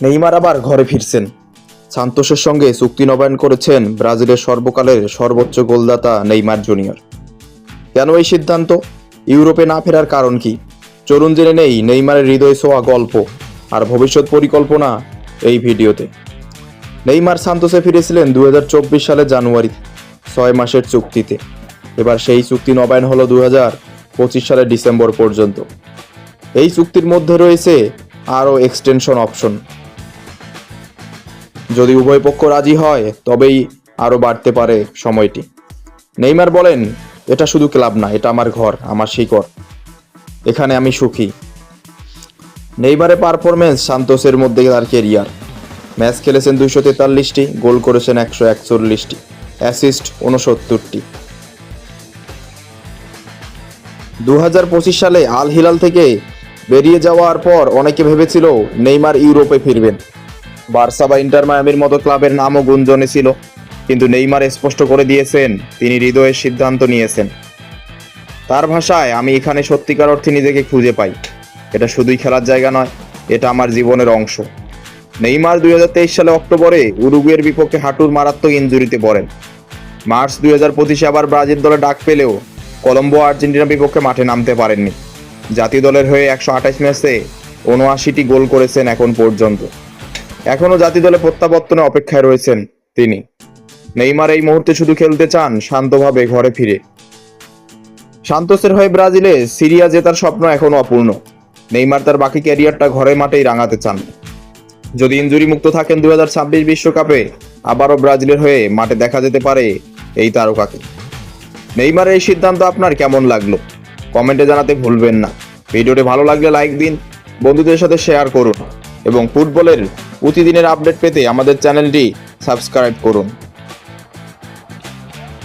Neymar আবার ঘরে ফিরছেন। সান্তোসের সঙ্গে চুক্তি নবায়ন করেছেন ব্রাজিলের সর্বকালের সর্বোচ্চ গোলদাতা নেইমার জুনিয়র। কেন এই সিদ্ধান্ত? ইউরোপে না ফেরার কারণ কি? চলুন জেনে নেই নেইমারের হৃদয় ছোঁয়া গল্প আর ভবিষ্যৎ পরিকল্পনা এই ভিডিওতে। নেইমার সান্তোসে ফিরেছিলেন দু হাজার চব্বিশ সালে জানুয়ারি ছয় মাসের চুক্তিতে। এবার সেই চুক্তি নবায়ন হলো দু সালের ডিসেম্বর পর্যন্ত। এই চুক্তির মধ্যে রয়েছে আরও এক্সটেনশন অপশন যদি উভয় পক্ষ রাজি হয়, তবেই আরও বাড়তে পারে সময়টি। নেইমার বলেন, এটা শুধু ক্লাব না, এটা আমার ঘর, আমার শিকড়। এখানে আমি সুখী। নেইমারের পারফরমেন্স সান্তোসের মধ্যে তার কেরিয়ার। ম্যাচ খেলেছেন দুইশো তেতাল্লিশটি, গোল করেছেন একশো একচল্লিশটি, অ্যাসিস্ট উনসত্তরটি দু হাজার পঁচিশ সালে আল হিলাল থেকে বেরিয়ে যাওয়ার পর অনেকে ভেবেছিল, নেইমার ইউরোপে ফিরবেন। বার্সা বা ইন্টার মায়ামির মতো ক্লাবের নামও গুঞ্জনে ছিল, কিন্তু নেইমার স্পষ্ট করে দিয়েছেন, তিনি হৃদয়ের সিদ্ধান্ত নিয়েছেন। তার ভাষায়, আমি এখানে সত্যিকার অর্থে নিজেকে খুঁজে পাই। এটা শুধুই খেলার জায়গা নয়, এটা আমার জীবনের অংশ। নেইমার দু হাজার তেইশ সালে অক্টোবরে উরুগুয়ের বিপক্ষে হাঁটুর মারাত্মক ইঞ্জুরিতে পড়েন। মার্চ দুই হাজার পঁচিশে আবার ব্রাজিল দলে ডাক পেলেও কলম্বো আর্জেন্টিনার বিপক্ষে মাঠে নামতে পারেননি। জাতীয় দলের হয়ে একশো আঠাশ ম্যাচে উনআশিটি গোল করেছেন এখন পর্যন্ত। এখনও জাতি দলে প্রত্যাবর্তনে অপেক্ষায় রয়েছেন তিনি। নেইমার এই মুহূর্তে শুধু খেলতে চান, শান্তভাবে ঘরে ফিরে। সান্তোসের হয়ে ব্রাজিলে সিরিয়া জেতার স্বপ্ন এখনও অপূর্ণ। নেইমার তার বাকি ক্যারিয়ারটা ঘরে মাঠেই রাঙাতে চান। যদি ইঞ্জুরি মুক্ত থাকেন দু বিশ্বকাপে, আবারও ব্রাজিলের হয়ে মাঠে দেখা যেতে পারে এই তারকাকে। নেইমারের এই সিদ্ধান্ত আপনার কেমন লাগল? কমেন্টে জানাতে ভুলবেন না। ভিডিওটি ভালো লাগলে লাইক দিন, বন্ধুদের সাথে শেয়ার করুন এবং ফুটবলের প্রতিদিনের আপডেট পেতে আমাদের চ্যানেলটি সাবস্ক্রাইব করুন।